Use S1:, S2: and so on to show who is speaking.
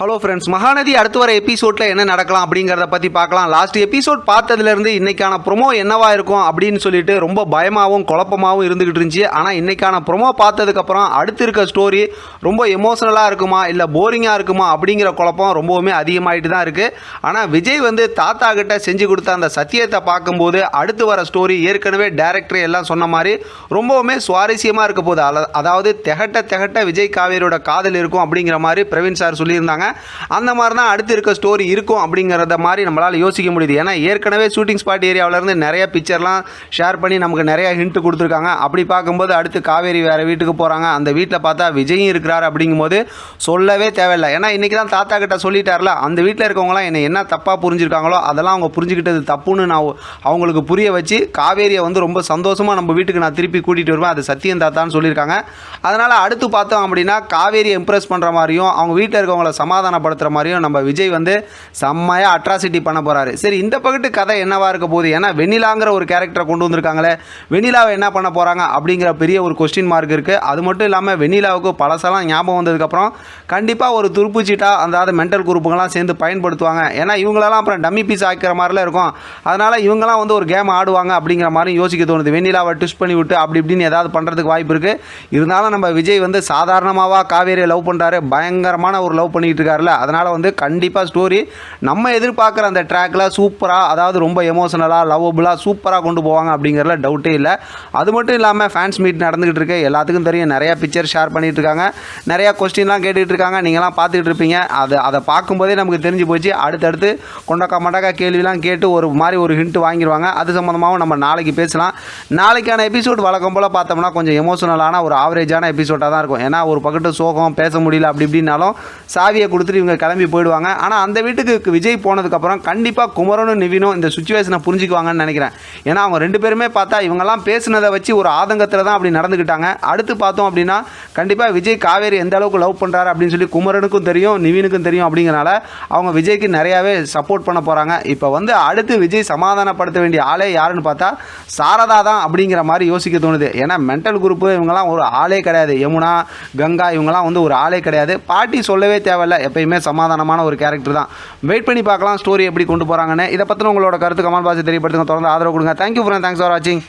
S1: Hello friends Mahanadi அடுத்து வர எபிசோடில் என்ன நடக்கலாம் அப்படிங்கிறத பற்றி பார்க்கலாம். லாஸ்ட் எபிசோட் பார்த்ததுலேருந்து இன்னைக்கான ப்ரொமோ என்னவாக இருக்கும் அப்படின்னு சொல்லிட்டு ரொம்ப பயமாகவும் குழப்பமாகவும் இருந்துகிட்டு இருந்துச்சு. ஆனால் இன்றைக்கான ப்ரொமோ பார்த்ததுக்கப்புறம் அடுத்து இருக்க ஸ்டோரி ரொம்ப எமோஷனலாக இருக்குமா இல்லை போரிங்காக இருக்குமா அப்படிங்கிற குழப்பம் ரொம்பவுமே அதிகமாகிட்டு தான் இருக்குது ஆனால் விஜய் வந்து தாத்தா கிட்ட செஞ்சு கொடுத்த அந்த சத்தியத்தை பார்க்கும்போது அடுத்து வர ஸ்டோரி ஏற்கனவே டேரக்டர் எல்லாம் சொன்ன மாதிரி ரொம்பவுமே சுவாரஸ்யமாக இருக்க போகுது அதாவது திகட்ட திகட்ட விஜய் காவேரியோட காதல் இருக்கும் அப்படிங்கிற மாதிரி பிரவீன் சார் சொல்லியிருந்தாங்க. அந்த மாதிரி தான் அடுத்து இருக்க ஸ்டோரி இருக்கும் அப்படிங்கிறத மாதிரி நம்மளால் யோசிக்க முடியுது. ஏன்னா ஏற்கனவே ஷூட்டிங் ஸ்பாட் ஏரியாவிலேருந்து நிறைய பிக்சர்லாம் ஷேர் பண்ணி நமக்கு நிறைய ஹிண்ட் கொடுத்துருக்காங்க. அப்படி பார்க்கும்போது அடுத்து காவேரி வேறு வீட்டுக்கு போகிறாங்க அந்த வீட்டில் பார்த்தா விஜயும் இருக்கிறார் அப்படிங்கும்போது சொல்லவே தேவையில்லை. ஏன்னா இன்றைக்கி தான் தாத்தா கிட்ட சொல்லிட்டார்ல அந்த வீட்டில் இருக்கவங்களாம் என்னை என்ன தப்பாக புரிஞ்சிருக்காங்களோ அதெல்லாம் அவங்க புரிஞ்சுக்கிட்டது தப்புன்னு நான் அவங்களுக்கு புரிய வச்சு காவேரியை வந்து ரொம்ப சந்தோஷமாக நம்ம வீட்டுக்கு நான் திருப்பி கூட்டிகிட்டு வருவேன். அது சத்தியம் தாத்தான்னு சொல்லியிருக்காங்க. அதனால் அடுத்து பார்த்தோம் அப்படின்னா காவேரியை இம்ப்ரெஸ் பண்ணுற மாதிரியும் அவங்க வீட்டில் இருக்கவங்கள சமாதானப்படுத்துகிற மாதிரியும் நம்ம விஜய் வந்து செம்மையாக அட்ராசிட்டி பண்ண போகிறாரு சரி இந்த பக்கத்து கதை என்னவாக இருக்க போகுது? ஏன்னா வெண்ணிலாங்கிற ஒரு கேரக்டரை கொண்டு வந்திருக்காங்களே. வெண்ணிலாவை என்ன பண்ண போகிறாங்க அப்படிங்கிற பெரிய ஒரு கொஸ்டின் மார்க் இருக்குது அது மட்டும் இல்லாமல் வெண்ணிலாவுக்கு பழசெல்லாம் ஞாபகம் வந்ததுக்கப்புறம் கண்டிப்பாக ஒரு துருப்புச்சீட்டா அதாவது மென்டல் குரூப்புங்கெல்லாம் சேர்ந்து பயன்படுத்துவாங்க. ஏன்னா இவங்களெல்லாம் அப்புறம் டம்மி பீஸ் ஆக்கிற மாதிரிலாம் இருக்கும். அதனால் இவங்கெல்லாம் வந்து ஒரு கேம் ஆடுவாங்க அப்படிங்கிற மாதிரி யோசிக்க தோணுது. வெண்ணிலாவை ட்விஸ்ட் பண்ணி விட்டு அப்படி இப்படின்னு ஏதாவது பண்ணுறதுக்கு வாய்ப்பு இருக்குது இருந்தாலும் நம்ம விஜய் வந்து சாதாரணமாக காவேரியை லவ் பண்ணுறாரு பயங்கரமான ஒரு லவ் பண்ணிக்கிட்டு இருக்காருல்ல அதனால் வந்து கண்டிப்பாக ஸ்டோரி நம்ம எதிர்பார்க்குற அந்த ட்ராக்கில் சூப்பராக அதாவது ரொம்ப எமோஷனலாக லவ்வபுளாக சூப்பராக கொண்டு போவாங்க அப்படிங்கிறதுல டவுட்டே இல்லை. அது மட்டும் இல்லாமல் ஃபேன்ஸ் மீட் நடந்துகிட்டு இருக்கு. எல்லாத்துக்கும் தெரியும் நிறையா பிக்சர் ஷேர் பண்ணிட்டு இருக்காங்க. நிறையா கொஸ்டின்லாம் கேட்டுட்டு இருக்காங்க. நீங்களாம் பார்த்துட்டு இருப்பீங்க. அது அதை பார்க்கும்போதே நமக்கு தெரிஞ்சு போச்சு. அடுத்தடுத்து கொண்டக்கா மண்டக்கா கேள்விலாம் கேட்டு ஒரு மாதிரி ஒரு ஹிண்ட் வாங்கிடுவாங்க அது சம்மந்தமாகவும் நம்ம நாளைக்கு பேசலாம். நாளைக்கான எபிசோட் வழக்கம் போல் பார்த்தோம்னா கொஞ்சம் எமோஷனலான ஒரு ஆவரேஜான எபிசோடாக தான் இருக்கும். ஏன்னா ஒரு பக்கத்து சோகம் பேச முடியல அப்படி இப்படின்னாலும் சாவியை கொடுத்துட்டு இவங்க கிளம்பி போயிடுவாங்க. ஆனால் அந்த வீட்டுக்கு விஜய் போனதுக்கப்புறம் கண்டிப்பாக குமரனும் நிவினும் இந்த சுச்சுவேஷனை புரிஞ்சுக்குவாங்கன்னு நினைக்கிறேன். ஏன்னா அவங்க ரெண்டு பேருமே பார்த்தா இவங்கெல்லாம் பேசுனதை வச்சு ஒரு ஆதங்கத்தில் தான் அப்படி நடந்துக்கிட்டாங்க அடுத்து பார்த்தோம் அப்படின்னா கண்டிப்பாக விஜய் காவேரி எந்த அளவுக்கு லவ் பண்ணுறாரு அப்படின்னு சொல்லி குமரனுக்கும் தெரியும் நிவினுக்கும் தெரியும் அப்படிங்கிறனால அவங்க விஜய்க்கு நிறையாவே சப்போர்ட் பண்ண போகிறாங்க இப்போ வந்து அடுத்து விஜய் சமாதானப்படுத்த வேண்டிய ஆளே யாருன்னு பார்த்தா சாரதா தான் அப்படிங்கிற மாதிரி யோசிக்க தோணுது. ஏன்னா மென்டல் குரூப்பு இவங்கெல்லாம் ஒரு ஆளே கிடையாது. யமுனா கங்கா இவங்கெல்லாம் வந்து ஒரு ஆளே கிடையாது. பாட்டி சொல்லவே தேவையில்ல. எப்பயுமே சமாதானமான ஒரு கேரக்டர் தான். வெயிட் பண்ணி பார்க்கலாம் ஸ்டோரி எப்படி கொண்டு போகிறாங்கன்னு இதை பற்றின உங்களோட கருத்து கமெண்ட் பாக்ஸ் தெரியப்படுத்துங்க. தொடர்ந்து ஆதரவு கொடுங்க. தேங்க்யூ ஃப்ரெண்ட் தேங்க்ஸ் ஃபார் வாட்சிங்